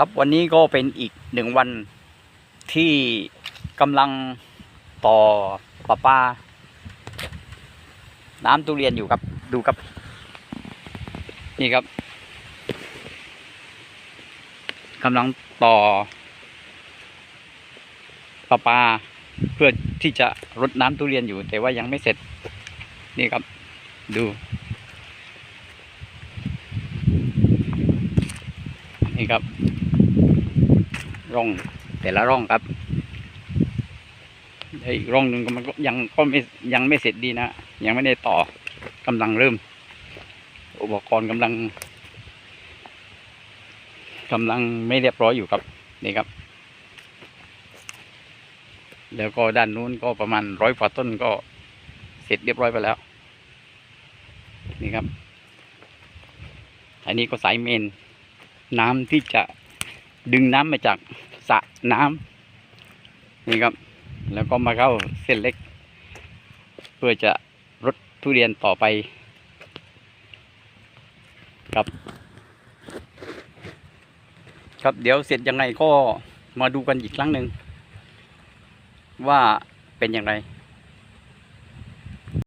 ครับวันนี้ก็เป็นอีกหนึ่งวันที่กำลังต่อประปา น้ำทุเรียนอยู่ครับดูครับ นี่ครับกำลังต่อประปาเพื่อที่จะรดน้ำทุเรียนอยู่ แต่ว่ายังไม่เสร็จนี่ครับดูนี่ครับ ร่องแต่ละร่องครับแล้วอีกร่องหนึ่งก็มันก็ยังก็ไม่ยังไม่เสร็จดีนะ ยังไม่ได้ต่อกำลังเริ่ม อุปกรณ์กำลังกำลังไม่เรียบร้อยอยู่ครับนี่ครับ แล้วก็ด้านนู้นก็ประมาณร้อยกว่าต้นก็เสร็จเรียบร้อยไปแล้ว นี่ครับ อันนี้ก็สายเมน น้ำที่จะ ดึงน้ำมาจากสระน้ำนี่ครับ แล้วก็มาเข้าเส้นเล็ก เพื่อจะรดทุเรียนต่อไป ครับ ครับเดี๋ยวเสร็จยังไงก็มาดูกันอีกครั้งหนึ่งว่าเป็นอย่างไร